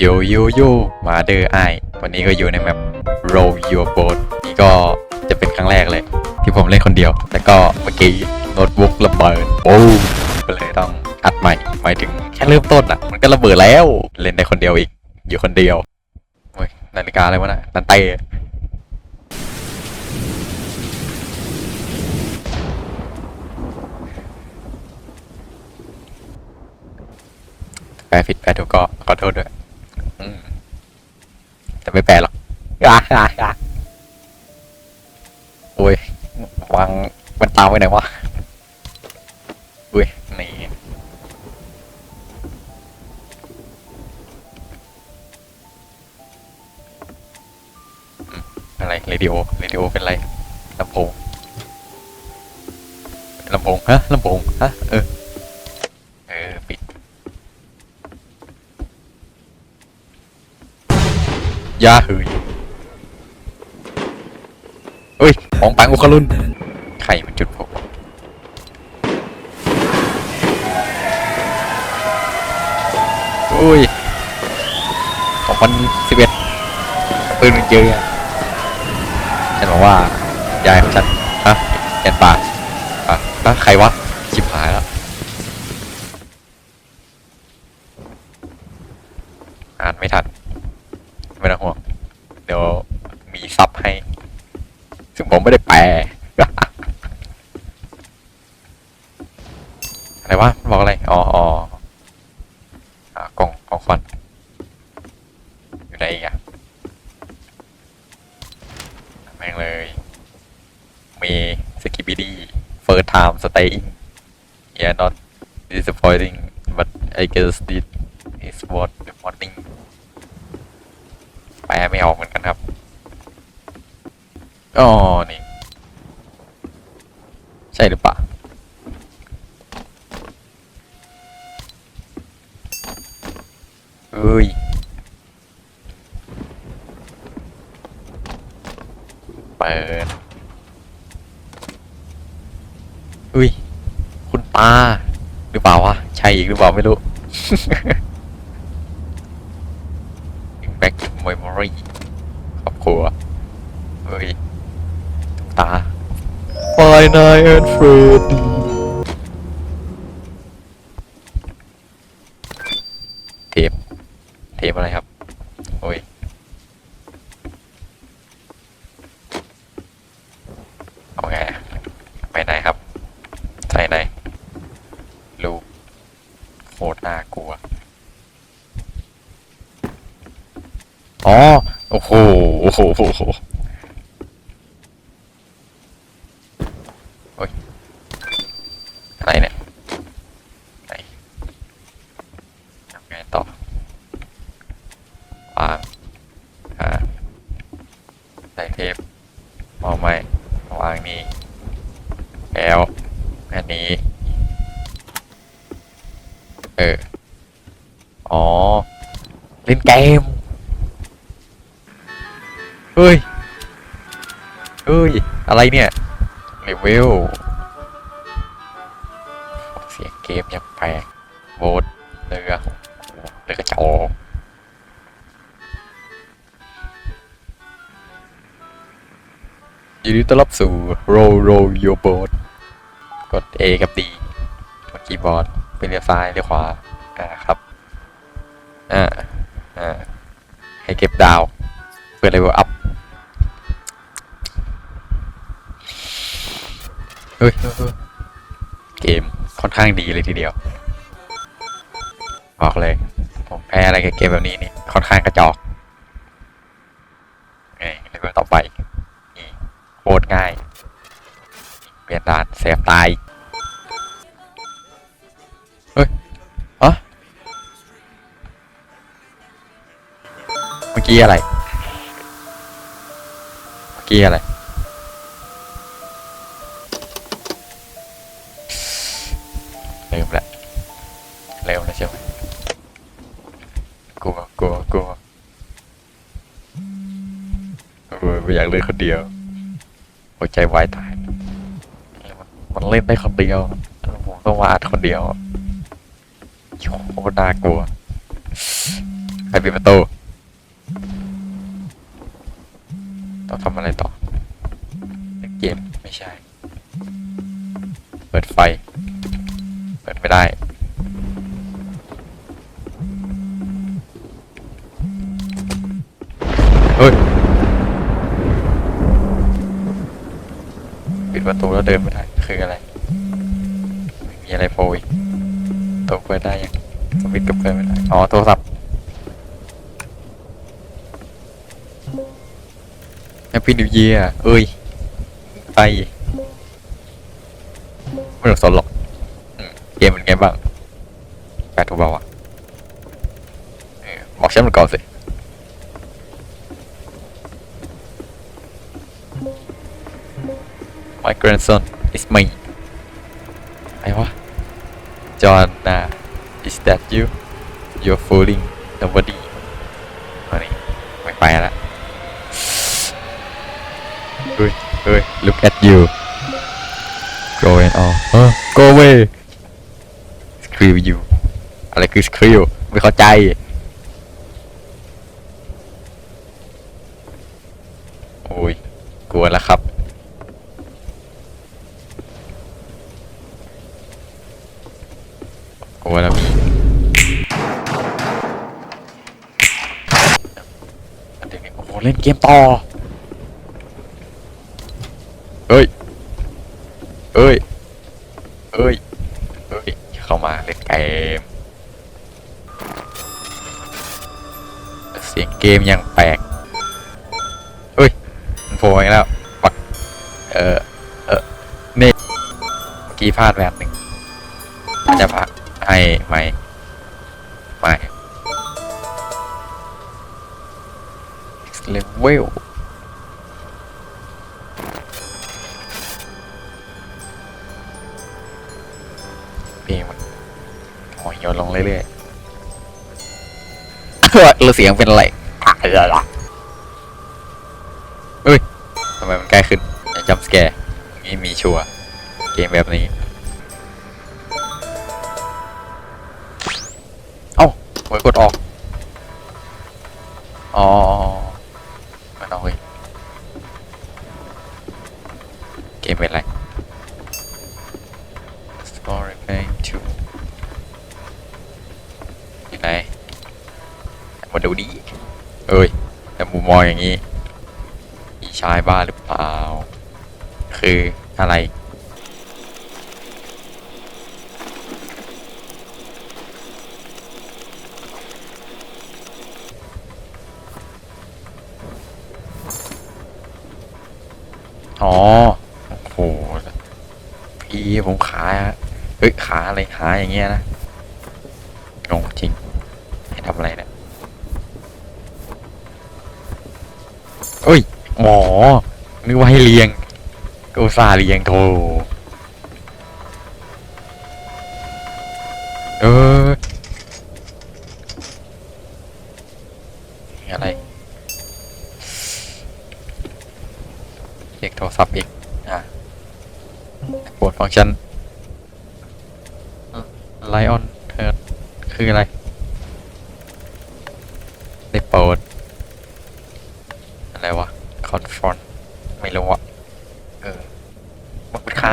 โยโยโยมาเดอร์ไอวันนี้ก็อยู่ในแมป Row Your Boat นี่ก็จะเป็นครั้งแรกเลย ที่ผมเล่นคนเดียว แต่ก็เมื่อกี้โน้ตบุ๊กระเบิดโอ้ก็เลยต้องอัดใหม่หมายถึงแค่เริ่มต้นอะ มันก็ระเบิดแล้ว เล่นได้คนเดียวอีก อยู่คนเดียวโอ้ยนาฬิกาอะไรวะนะนันเต้แปลผิดแปลถูกก็ขอโทษด้วย แต่ไม่แปลหรอกโอ้ยวางมันตามไว้ไหนวะอุ้ยนี่อะไรเรดิโอเรดิโอเป็นไรลำโพงลำโพงฮะลำโพงฮะเอออ ปิด ยาหืยเฮ้ย ของปังอุคลุนใครมันจุดผมอุ้ยของมันสิบเอ็ดปืนมันเยอะอะฉันบอกว่ายายของฉันฮะแอนป่าอะฮะใครวะ ชิบหายแล้ว อ่านไม่ทัน ไม่ต้องห่วง เดี๋ยวมีซับให้ ซึ่งผมไม่ได้แปล อะไรวะมันบอกอะไร อ๋ออ๋ออ่ากล่องของขวัญอยู่ไหนอีกอะแม่งเลยมีสกิบิดี้ first time staying yeah not disappointing but I guess this is what the morning แปลไม่ออกเหมือนกันครับ อ๋อ นี่ ใช่หรือเปล่า เอ้ย เปิด อุ้ย คุณตา หรือเปล่าวะ ใช่อีกหรือเปล่าไม่รู้ back to memory ครอบครัว เฮ้ยตา Five Nights at Freddy เทป เทปอะไรครับ โอ้ย เอาไงอะไปไหนครับ ใส่ไหน ลูกโคตรน่ากลัว อ๋อ โอ้โห โอ้โหโอ้โหโอ้ยอะไรเนี่ยไหนทำไงต่อวางอ่าใส่เทปมองไม่วางนี่แล้วอันนี้ เออ อ๋อ เล่นเกม เฮ้ย อะไรเนี่ยเลเวลเสียงเกมยังแปลกโบสเรือโอ้โหเรือกระจอกยินดีต้อนรับสู่ Row Row Your Boat กด A กับ D บนคีย์บอร์ดเป็นเลี้ยวซ้ายเลี้ยวขวาอ่าครับอ่าอ่าให้เก็บดาวเพื่อเลเวลอัพ ฮ้ยเฮ้ยเกมค่อนข้างดีเลยทีเดียว บอกเลย ผมแพ้อะไรกับเกมแบบนี้นี่ค่อนข้างกระจอกไงเลเวลต่อไปนี่โคตรง่าย เปลี่ยนด่านเซฟตายเฮ้ยอะเมื่อกี้อะไร เมื่อกี้อะไร ไม่อยากเล่นคนเดียวหัวใจวายตาย มันเล่นได้คนเดียวผมต้องมาดคนเดียวโคตรน่ากลัวไปปิดประตูต้องทำอะไรต่อเกมไม่ใช่ เปิดไฟ เปิดไม่ได้ ปิดประตูแล้วเดินไม่ได้คืออะไรไม่มีอะไรโผล่อีกตัวเปิดได้ยังสวิตช์ก็เปิดไม่ได้อ๋อโทรศัพท์แฮปปี้นิวเยียเอ้ยไปไม่ต้องสนหรอกเกมเป็นไงบ้างแปดถูกเปล่าวะบอกฉันมันก่อนสิ My grandson is me ไอ้วะ John uh, is that you you're fooling nobody อันนี้ไม่ไปละเฮ้ยเฮ้ย look at you going on เออ go away screw you อะไรคือ screw ไม่เข้าใจ โอ้ย กลัวแล้วครับ กลัวแล้วพี่อันเดี๋ยวนี้โอ้โห เกมต่อเฮ้ยเฮ้ยเฮ้ยเฮ้ย เข้ามาเล่นเกม เสียงเกมยังแปลกเฮ้ย มันโผล่มาแล้วปัก เออเออนี่เมื่อกี้พลาดแบบหนึ่งอาจจะพักให้ไหมไม่ เลเวลเพลงมันหอยโยนลงเรื่อยๆเฮ้ยแล้วเสียงเป็นอะไรอะไรล่ะเฮ้ยทำไมมันใกล้ขึ้นจัมสแกร์นี่มีชัวร์เกมแบบนี้เอ้าเว้ยกดออก มาดูดิเอ้ยแต่มุมมองอย่างนี้อีชายบ้าหรือเปล่า คืออะไรอ๋อ โอ้โห พี่ผมขาเฮ้ย ขาอะไร ขาอย่างเงี้ยนะงงจริง ให้ทำอะไรนี่ย นึกว่าให้เลี้ยงก็อุตส่าเลี้ยงโทเอออะไรเรียกโทรศัพท์อีกอะโปรดฟังก์ชันไลออนเทิร์ดคืออะไร ได้โปรดอะไรวะ อนฟอนไม่รู้อะเออมันเป็นใคร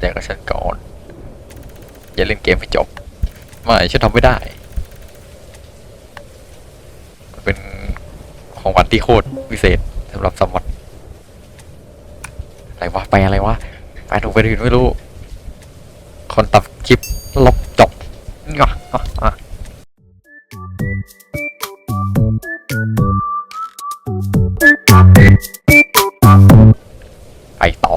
แต่ก็ฉันก่อน อย่าเล่นเกมให้จบ ไม่ฉันทำไม่ได้ มันเป็นของวันที่โคตรพิเศษสำหรับสมวัติอะไรวะ ไปอะไรวะ ไปถูกไปถึงไม่รู้ คนตัดคลิปลบจบงะอะไปต่อ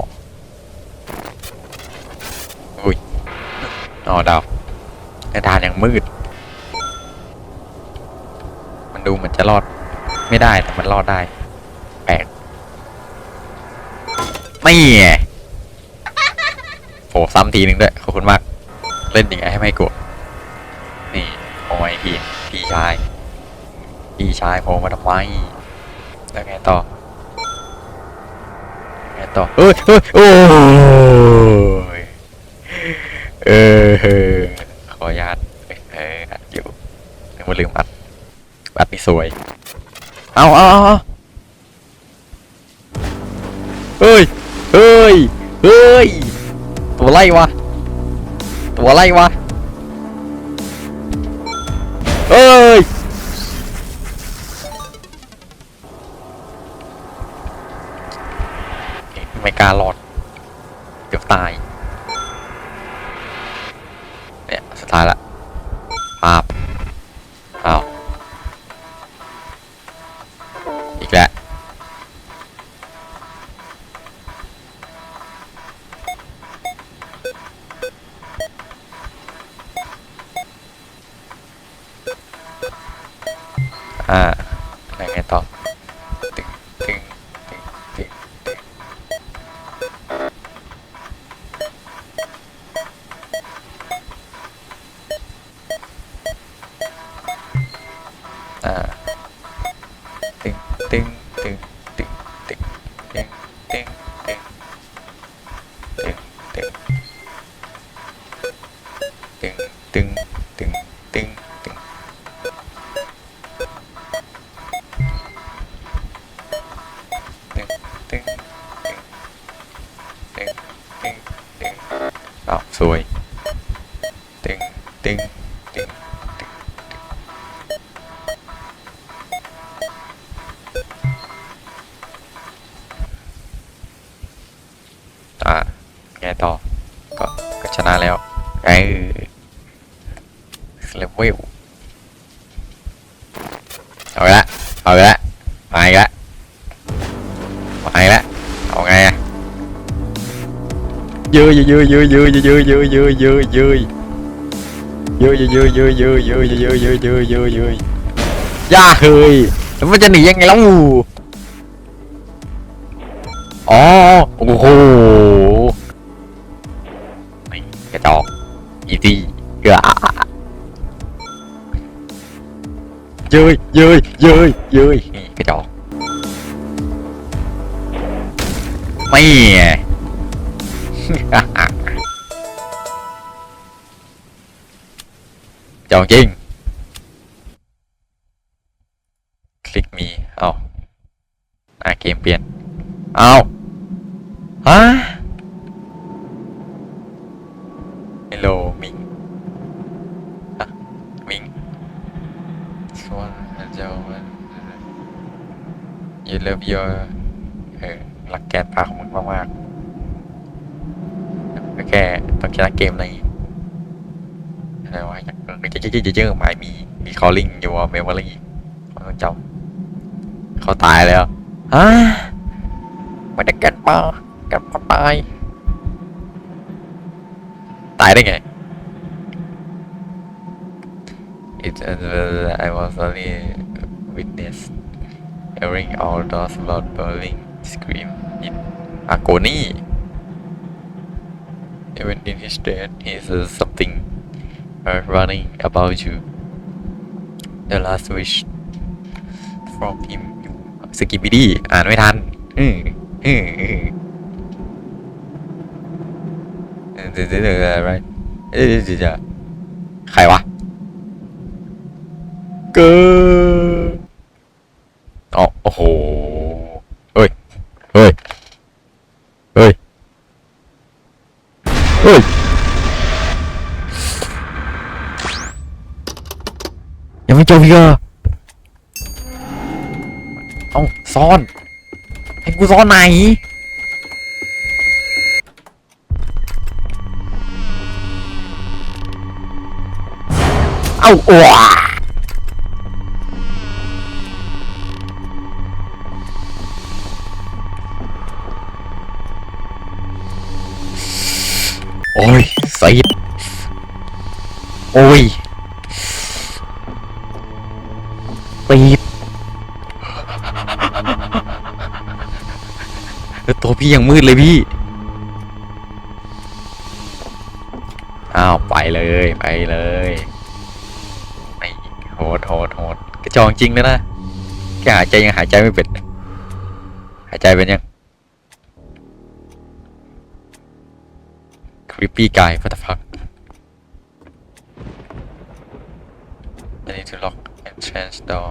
อุ้ยอ๋อดาวในทานยังมืด มันดูเหมือนจะรอด ไม่ได้แต่มันรอดได้ แปลกไม่ ซ้ำทีนึงด้วยขอบคุณมาก เล่นอยังไงให้ไม่กลัวนี่โอ้ยพี่พี่ชาย พี่ชายโผล่มาทำไมแล้วไงต่อไงต่อเอ้ยเอ้ยโอ้ยเออขออนุญาตเอออัดอยู่นึกว่าลืมอัดอัดนี่สวยเอาเอาเอาเอาเฮ้ยเฮ้ยเฮ้ย ตัวไล่วะ ตัวไล่วะเฮ้ย ไม่กล้ารอด เกือบตาย เนี่ย สุดท้ายละภาพอ้าว อีกแล้ว 哎。 วเอาละเอาละมาอีกละมาอีกละเอาไงอะยอะเยอะเยอะเยอะเยอะเยอะเยยอะเยยอะเยยอะเยยอะเยยอะเยยอะเยยอะเยอย่าเฮ้ยแล้วมันจะหนียังไงแล้วอ๋อโอ้โหไม่กระจอกอีซี่เกือ เย้ยเย้ยเย้ยเย้ยนี่กระจอกไม่จองจริง คลิกมี เอาอะเกมเปลี่ยน เอาฮะฮัลโหลมิงฮะมิงสวัสดีเจ้า you love your เออรักแกนปากของมึงมากๆก็แค่ ต้องชนะเกมอะไรอะไรวะอยากจะจะจะจะเจอหมายมีมี calling your memory มันต้องจำเขาตายแล้วฮะไม่ได้แกนมาแกนมาตายตายได้ไง It uh, I was only witness hearing all those blood boiling scream in agony even in his death he says something uh, running about you the last wish from him สกิบิดี้อ่านไม่ทันอืมอืมอืมเดี๋ยวเดี๋ยวเจบอีกเหรอเอาซ่อนให้กูซ่อนไหนเอ้าอ้ พี่ยังมืดเลยพี่ อ้าวไปเลยไปเลยไม่โหดโหดโหดกระจองจริงเลยนะแค่หายใจยังหายใจไม่เป็น หายใจเป็นยัง creepy guy what the fuck I need to lock entrance door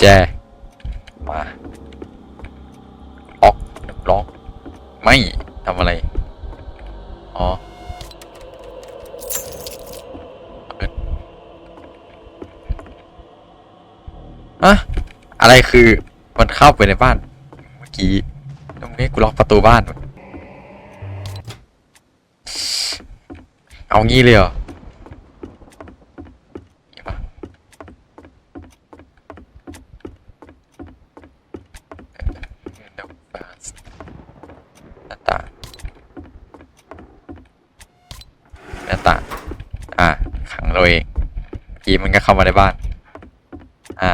แจ มาล็อกล็อกไม่ทำอะไร อ๋ออะอะไรคือมันเข้าไปในบ้าน เมื่อกี้ตรงนี้กูล็อกประตูบ้าน เอางี้เลยเหรอนี่ปะเดี๋ยวฟาสหน้าต่างหน้าต่างอะขังเราเองเมันก็เข้ามาในบ้าน อะ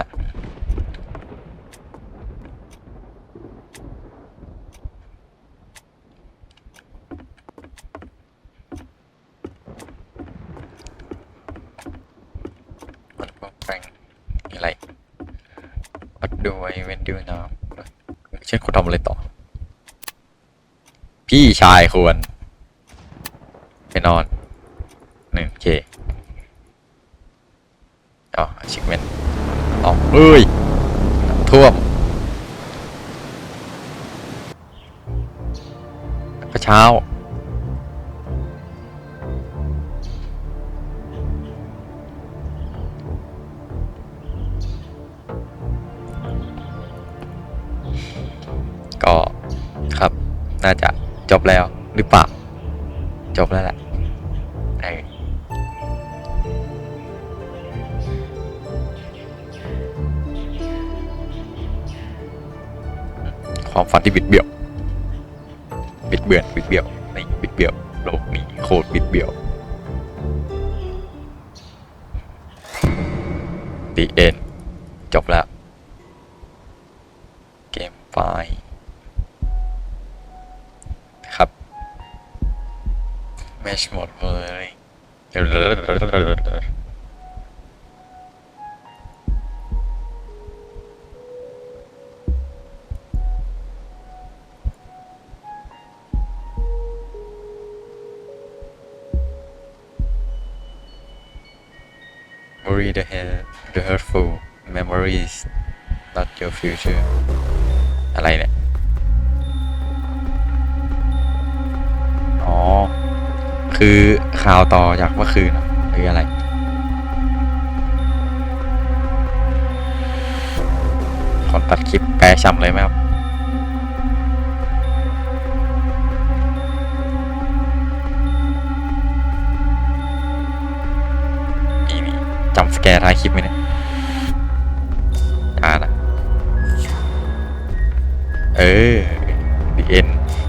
มีอะไร What do I even do now เช่นคุณทำอะไรต่อ พี่ชายควร ไปนอน หนึ่งเค อ๋อชิคเมนอ๋อเอ้ยท่วมก็เช้าก็ครับน่าจะจบแล้วหรือเปล่าจบแล้วแหละ ความฝันที่บิดเบี้ยว บิดเบือนบิดเบี้ยวในบิดเบี้ยวโลกนี้โคตรบิดเบี้ยว The end จบแล้ว เกมไฟล์ครับแมชหมดเลย Worry the hurt the hurtful memories not your future อะไรเนี่ย อ๋อ คือข่าวต่อจากเมื่อคืนหรอหรืออะไร คนตัดคลิปแปลช้ำเลยไหมครับ แกร์ท้ายคลิปไหมเนี่ยอ่านะเออเอ็น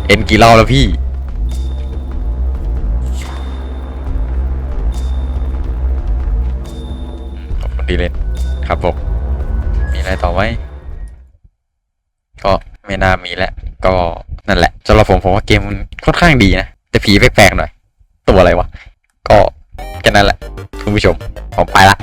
เอ็นกี่รอบแล้วพี่ ขอบคุณดีเลยครับผม มีอะไรต่อไหมก็ไม่น่ามีแล้วก็นั่นแหละสำหรับผมผมว่าเกมมันค่อนข้างดีนะ แต่ผีแปลกๆหน่อย ตัวอะไรวะ ก็แค่นั้นแหละ คุณผู้ชม ผมไปละ